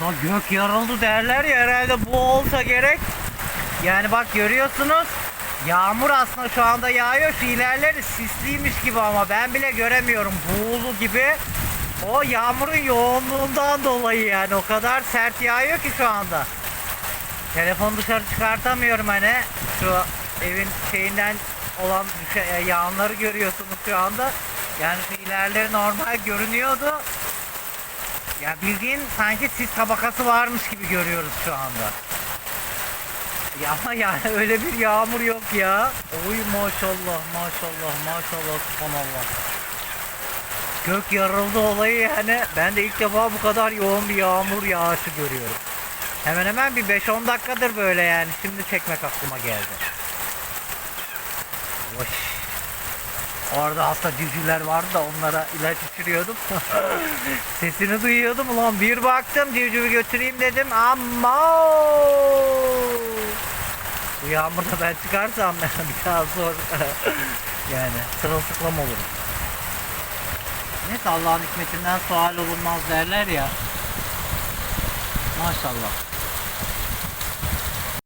Ya gök yarıldı derler ya herhalde bu olsa gerek. Yani bak görüyorsunuz. Yağmur aslında şu anda yağıyor. Şu ilerleri sisliymiş gibi ama ben bile göremiyorum. Buğulu gibi. O yağmurun yoğunluğundan dolayı yani o kadar sert yağıyor ki şu anda. Telefon dışarı çıkartamıyorum hani. Şu evin şeyinden olan düşe- yağanları görüyorsunuz şu anda. Yani şu ilerleri normal görünüyordu. Ya bildiğin sanki sis tabakası varmış gibi görüyoruz şu anda. Ya ama yani öyle bir yağmur yok ya. Oy maşallah maşallah maşallah subhanallah. Gök yarıldı olayı yani. Ben de ilk defa bu kadar yoğun bir yağmur yağışı görüyorum. Hemen hemen bir 5-10 dakikadır böyle yani. Şimdi çekmek aklıma geldi. Hoş. Orada hasta civcivler vardı da onlara ilaç içiriyordum. Sesini duyuyordum ulan bir baktım civcivi götüreyim dedim ama bu yağmurda ben çıkarsam bir daha zor yani sırılsıklam olurum. Neyse Allah'ın hikmetinden sual olunmaz derler ya. Maşallah.